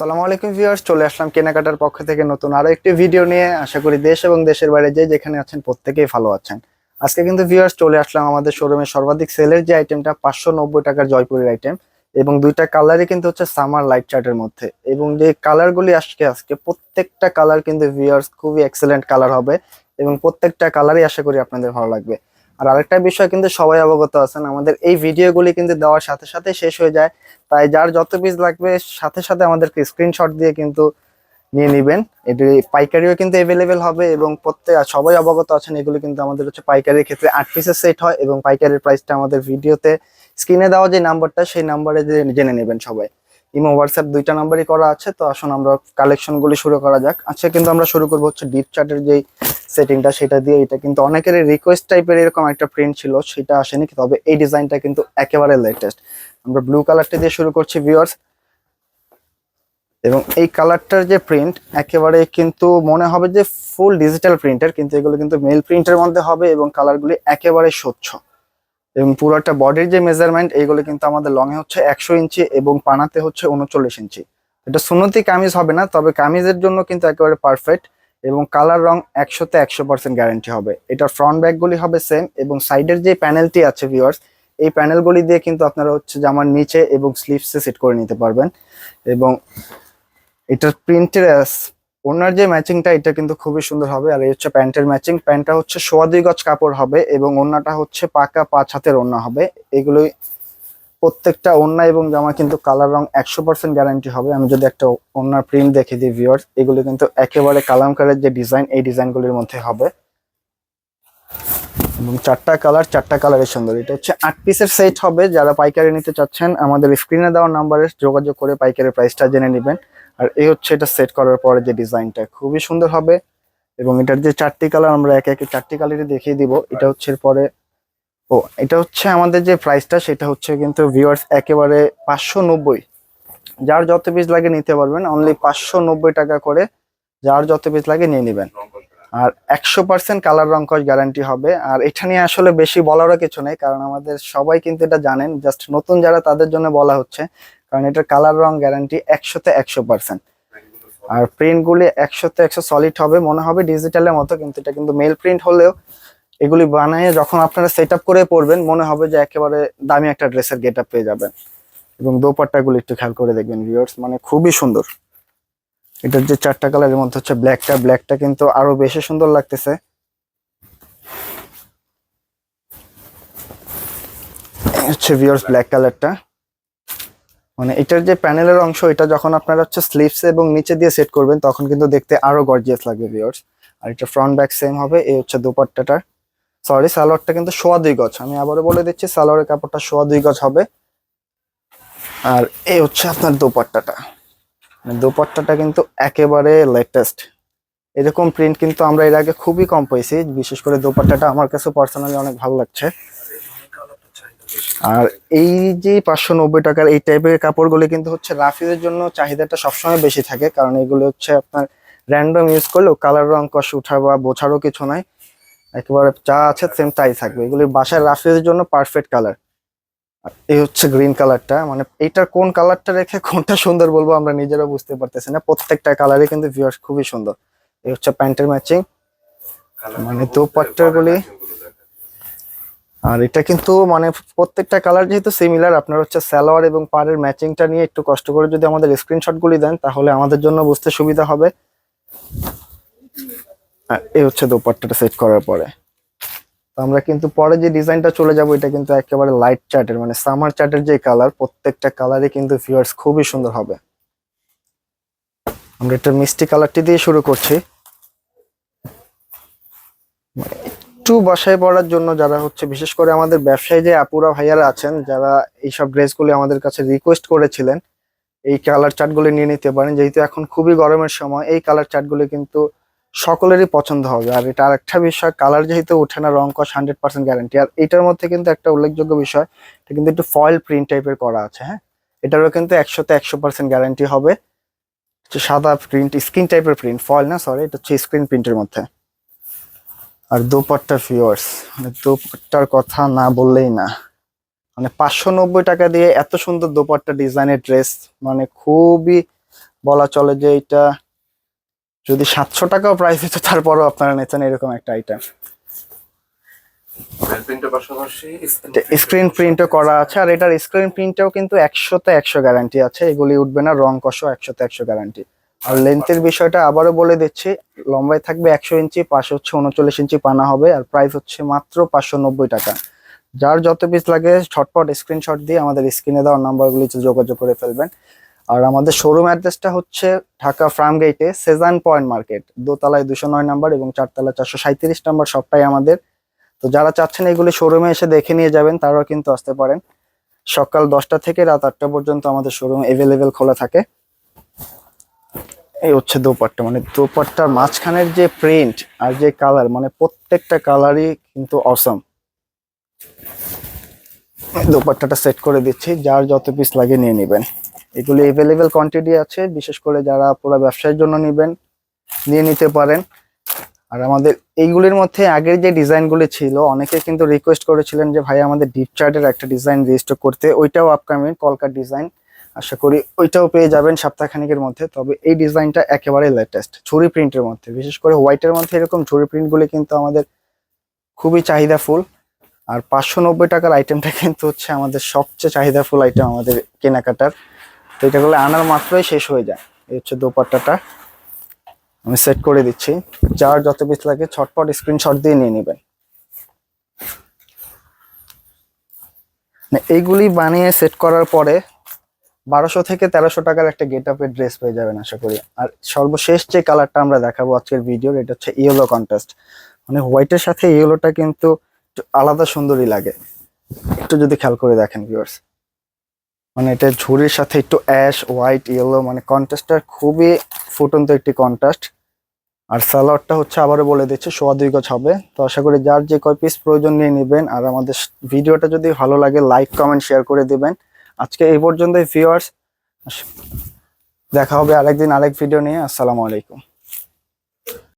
আসসালামু আলাইকুম ভিউয়ার্স, চলে আসলাম কেনাকাটার পক্ষ থেকে নতুন আরও একটি ভিডিও নিয়ে। আশা করি দেশ এবং দেশের বাইরে যে যেখানে আছেন প্রত্যেকেই ভালো আছেন। আজকে কিন্তু ভিউয়ার্স চলে আসলাম আমাদের শোরুমে সর্বাধিক সেলের যে আইটেমটা পাঁচশো নব্বই টাকার জয়পুরের আইটেম এবং দুইটা কালারই কিন্তু হচ্ছে সামার লাইট চার্টের মধ্যে। এবং যে কালারগুলি আজকে আজকে প্রত্যেকটা কালার কিন্তু ভিউয়ার্স খুবই এক্সেলেন্ট কালার হবে। এবং প্রত্যেকটা কালারই আশা করি আপনাদের ভালো লাগবে। আর আরেকটা বিষয় কিন্তু সবাই অবগত আছেন, আমাদের এই ভিডিওগুলি কিন্তু দেওয়ার সাথে সাথে শেষ হয়ে যায়। তাই যার যত পিস লাগবে, সাথে সাথে আমাদেরকে স্ক্রিনশট দিয়ে কিন্তু নিয়ে নেবেন। এটি পাইকারিও কিন্তু অ্যাভেলেবেল হবে এবং প্রত্যেক সবাই অবগত আছেন, এগুলো কিন্তু আমাদের হচ্ছে পাইকারির ক্ষেত্রে আট পিসের সেট হয় এবং পাইকারির প্রাইসটা আমাদের ভিডিওতে স্ক্রিনে দেওয়া যে নাম্বারটা সেই নাম্বারে জেনে নেবেন সবাই। ইমো হোয়াটসঅ্যাপ দুইটা নাম্বারই করা আছে, তো আসুন আমরা কালেকশনগুলি শুরু করা যাক। আচ্ছা কিন্তু আমরা শুরু করব হচ্ছে ডিপ চার্টের যেই সেটিংটা সেটা দিয়ে এটা কিন্তু অনেকের রিকোয়েস্ট টাইপের এরকম একটা প্রিন্ট ছিল, সেটা আসেনি, তবে এই ডিজাইনটা কিন্তু একেবারে লেটেস্ট আমরা ব্লু কালারটা দিয়ে শুরু করছি ভিউয়ার্স এবং এই কালারটার যে প্রিন্ট একেবারে কিন্তু মনে হবে যে ফুল ডিজিটাল প্রিন্টার কিন্তু এগুলো কিন্তু মেল প্রিন্টের মধ্যে হবে এবং কালারগুলি একেবারে স্বচ্ছ। এবং পুরোটা বডির যে মেজারমেন্ট এইগুলো কিন্তু আমাদের লং এ হচ্ছে একশো ইঞ্চি এবং পানাতে হচ্ছে উনচল্লিশ ইঞ্চি। এটা সুন্নতি কামিজ হবে না, তবে কামিজের জন্য কিন্তু একেবারে পারফেক্ট এবং কালার রং একশোতে একশো পার্সেন্ট গ্যারান্টি হবে। এটার ফ্রন্ট ব্যাগগুলি হবে সেম এবং সাইডের যে প্যানেলটি আছে ভিউয়ার্স এই প্যানেলগুলি দিয়ে কিন্তু আপনারা হচ্ছে জামার নিচে এবং স্লিভসে সেট করে নিতে পারবেন। এবং এটার প্রিন্টের ওনার যে ম্যাচিংটা এটা কিন্তু খুবই সুন্দর হবে। আর এই হচ্ছে প্যান্টের ম্যাচিং প্যান্টটা হচ্ছে সোয়া দুই গজ কাপড় হবে এবং ওড়নাটা হচ্ছে পাকা পাঁচ হাতের ওড়না হবে। এগুলোই প্রত্যেকটা ওড়না এবং জামা কিন্তু কালার রং একশো পার্সেন্ট গ্যারান্টি হবে। আমি যদি একটা ওড়নার প্রিন্ট দেখে দিই ভিউয়ার্স এগুলো কিন্তু একেবারে কালামকারের যে ডিজাইন এই ডিজাইনগুলির মধ্যে হবে। এবং চারটা কালার, চারটা কালারের সুন্দর। এটা হচ্ছে আট পিসের সেট হবে। যারা পাইকারি নিতে চাচ্ছেন, আমাদের স্ক্রিনে দেওয়া নাম্বারে যোগাযোগ করে পাইকারি প্রাইসটা জেনে নেবেন। আর এই হচ্ছে এটা সেট করার পরে যে ডিজাইনটা খুবই সুন্দর হবে। এবং এটার যে চারটি কালার আমরা একে একে চারটি কালারই দেখিয়ে দিব। এটা হচ্ছে পরে ও, এটা হচ্ছে আমাদের যে প্রাইসটা সেটা হচ্ছে কিন্তু ভিউয়ার্স একেবারে পাঁচশো নব্বই। যার যত পিস লাগে নিতে পারবেন অনলি পাঁচশো নব্বই টাকা করে যার যত পিস লাগে নিয়ে নেবেন। আর একশো পার্সেন্ট কালার রং কস গ্যারান্টি হবে। আর এটা নিয়ে আসলে বেশি বলারও কিছু নেই, কারণ আমাদের সবাই কিন্তু এটা জানেন। জাস্ট নতুন যারা তাদের জন্য বলা হচ্ছে, কারণ এটার কালার রং গ্যারান্টি একশোতে একশো পার্সেন্ট আর প্রিন্টগুলি একশোতে একশো সলিড হবে, মনে হবে ডিজিটালের মতো, কিন্তু এটা কিন্তু মেল প্রিন্ট হলেও এগুলি বানিয়ে যখন আপনারা সেট করে পড়বেন মনে হবে যে একেবারে দামি একটা ড্রেসের গেট পেয়ে যাবেন। এবং দোপাট্টাগুলি একটু খেয়াল করে দেখবেন ভিউয়ার্স মানে খুবই সুন্দর। এটার যে চারটা কালারের মধ্যে হচ্ছে ব্ল্যাকটা ব্ল্যাকটা কিন্তু আরও বেশি সুন্দর লাগতেছে। হচ্ছে ভিউয়ার্স ব্ল্যাক কালারটা মানে এটার যে প্যানেলের অংশ, এটা যখন আপনারা হচ্ছে স্লিভস এবং নিচে দিয়ে সেট করবেন, তখন কিন্তু দেখতে আরও গর্জিয়াস লাগবে ভিউয়ার্স আর এটা ফ্রন্ট ব্যাক সেম হবে, এই হচ্ছে দুপাট্টাটা সরি সালোয়ারটা কিন্তু সোয়া দুই গজ। আমি আবারও বলে দিচ্ছি, সালোয়ারের কাপড়টা সোয়া দুই গজ হবে। আর এই হচ্ছে আপনার দোপাট্টাটা। মানে দোপাট্টাটা কিন্তু একেবারে লেটেস্ট এরকম প্রিন্ট কিন্তু আমরা এর আগে খুবই কম পেয়েছি বিশেষ করে দোপাট্টাটা আমার কাছে পার্সোনালি অনেক ভালো লাগছে। আর এই যে পাঁচশো নব্বই টাকার এই টাইপের কাপড়গুলি কিন্তু হচ্ছে রাফিদের জন্য চাহিদাটা সবসময় বেশি থাকে, কারণ এগুলো হচ্ছে আপনার র্যান্ডম ইউজ করলেও কালার রং কষ উঠা বা বোঝারও কিছু নাই। একেবারে যা আছে সেম তাই থাকবে। এগুলি বাসায় রাফিদের জন্য পারফেক্ট কালার আর এই হচ্ছে গ্রিন কালারটা মানে এইটার কোন কালারটা রেখে কোনটা সুন্দর বলব আমরা নিজেরা বুঝতে পারতেছি না। প্রত্যেকটা কালারই কিন্তু ভিউয়ার্স খুবই সুন্দর। এই হচ্ছে প্যান্টের ম্যাচিং মানে গুলি আর এটা কিন্তু মানে প্রত্যেকটা কালার যেহেতু সিমিলার আপনার হচ্ছে সালোয়ার এবং পাড়ের ম্যাচিংটা নিয়ে একটু কষ্ট করে যদি আমাদের স্ক্রিনশটগুলি দেন তাহলে আমাদের জন্য বুঝতে সুবিধা হবে। এই হচ্ছে দোপাট্টাটা সেট করার পরে। আমরা কিন্তু পরে যে ডিজাইনটা চলে যাব, এটা কিন্তু একেবারে লাইট চার্টের মানে সামার চার্টের যে কালার প্রত্যেকটা কালারই কিন্তু ভিউয়ার্স খুবই সুন্দর হবে। আমরা একটা মিষ্টি কালারটি দিয়ে শুরু করছি। মানে একটু বাসায় পড়ার জন্য যারা হচ্ছে, বিশেষ করে আমাদের ব্যবসায়ী যে আপুরা ভাইয়ারা আছেন, যারা এইসব ড্রেসগুলি আমাদের কাছে রিকোয়েস্ট করেছিলেন, এই কালার চার্টগুলি নিয়ে নিতে পারেন। যেহেতু এখন খুবই গরমের সময়, এই কালার চার্টগুলি কিন্তু সকলেরই পছন্দ হবে। আর এটা আরেকটা বিষয় কালার যেহেতু ওঠে না রং কস হান্ড্রেড পার্সেন্ট গ্যারান্টি আর এটার মধ্যে কিন্তু একটা উল্লেখযোগ্য বিষয়, এটা কিন্তু একটু ফয়েল প্রিন্ট টাইপের করা আছে হ্যাঁ? এটারও কিন্তু একশোতে একশো পার্সেন্ট গ্যারান্টি হবে। সাদা প্রিন্ট স্ক্রিন টাইপের প্রিন্ট ফয়েল না সরি এটা হচ্ছে স্ক্রিন প্রিন্টের মধ্যে। আর দোপাট্টা ফিওর্স মানে দোপাট্টার কথা না বললেই না। মানে পাঁচশো নব্বই টাকা দিয়ে এত সুন্দর দোপাট্টা ডিজাইনের ড্রেস মানে খুবই বলা চলে যে এটা যদি সাতশো টাকাও প্রাইস হতো তারপরও আপনারা নিতেন এরকম একটা আইটেম স্ক্রিন প্রিন্টও করা আছে আর এটার স্ক্রিন প্রিন্টেও কিন্তু একশোতে একশো গ্যারান্টি আছে এগুলি উঠবে না রং কষও একশোতে একশো গ্যারান্টি আর লেন্থের বিষয়টা আবারও বলে দিচ্ছি লম্বায় থাকবে একশো ইঞ্চি পাশে হচ্ছে উনচল্লিশ ইঞ্চি পানা হবে আর প্রাইস হচ্ছে মাত্র পাঁচশো নব্বই টাকা। যার যত পিস লাগে ছটপট স্ক্রিনশট দিয়ে আমাদের স্ক্রিনে দেওয়ার নাম্বারগুলিতে যোগাযোগ করে ফেলবেন। আর আমাদের শোরুম অ্যাড্রেসটা হচ্ছে ঢাকা ফার্ম গেটে সেজান পয়েন্ট মার্কেট দোতলায় দুশো নয় নাম্বার এবং চারতলা চারশো সাঁত্রিশ নাম্বার সবটাই আমাদের। তো যারা চাচ্ছেন এগুলি শোরুমে এসে দেখে নিয়ে যাবেন, তারাও কিন্তু আসতে পারেন। সকাল দশটা থেকে রাত আটটা পর্যন্ত আমাদের শোরুম এভেলেবেল খোলা থাকে। এই হচ্ছে দোপাট্টা মানে দোপাট্টার মাঝখানের যে প্রিন্ট আর যে কালার মানে প্রত্যেকটা কালারই কিন্তু অসম দোপাট্টাটা সেট করে দিচ্ছি, যার যত পিস লাগে নিয়ে নেবেন। এগুলি এভেলেবেল কোয়ান্টিটি আছে, বিশেষ করে যারা পুরো ব্যবসার জন্য নেবেন, নিয়ে নিতে পারেন। আর আমাদের এইগুলির মধ্যে আগের যে ডিজাইনগুলি ছিল, অনেকে কিন্তু রিকোয়েস্ট করেছিলেন যে, ভাই, আমাদের ডিপ চার্টের একটা ডিজাইন রেজিস্টার করতে। ওইটাও আপকামিং কলকার ডিজাইন আশা করি ওইটাও পেয়ে যাবেন সপ্তাহখানিকের মধ্যে। তবে এই ডিজাইনটা একেবারে লেটেস্ট ছুরি প্রিন্টের মধ্যে। বিশেষ করে হোয়াইটের মধ্যে এরকম ছুরি প্রিন্টগুলি কিন্তু আমাদের খুবই চাহিদাফুল। আর পাঁচশো নব্বই টাকার আইটেমটা কিন্তু হচ্ছে আমাদের সবচেয়ে চাহিদাফুল আইটেম আমাদের কেনাকাটার। এটা করলে আনার মাত্রই শেষ হয়ে যায়। এই হচ্ছে দোপাট্টাটা। আমি সেট করে দিচ্ছি। যার যত পিস লাগে ছটপট স্ক্রিনশট দিয়ে নিয়ে নেবেন। এইগুলি বানিয়ে সেট করার পরে বারোশো থেকে তেরোশো টাকার একটা গেট আপের ড্রেস পেয়ে যাবেন আশা করি। আর সর্বশেষ যে কালারটা আমরা দেখাবো আজকের ভিডিওর এটা হচ্ছে ইয়েলো কন্ট্রাস্ট মানে হোয়াইটের সাথে ইয়েলোটা কিন্তু আলাদা সুন্দরই লাগে। একটু যদি খেয়াল করে দেখেন ভিউয়ার্স মানে এটা ঝুড়ির সাথে একটু অ্যাশ, হোয়াইট ইয়েলো মানে কন্ট্রাস্টটা খুবই ফুটন্ত একটি কন্ট্রাস্ট। আর সালোয়ারটা হচ্ছে আবারও বলে দিচ্ছে সোয়া দুই গজ হবে। তো আশা করি যার যে কয় পিস প্রয়োজন নিয়ে নেবেন। আর আমাদের ভিডিওটা যদি ভালো লাগে লাইক কমেন্ট শেয়ার করে দিবেন। আজকে এই পর্যন্তই ভিউয়ার্স দেখা হবে আরেকদিন আরেক ভিডিও নিয়ে। আসসালামু আলাইকুম।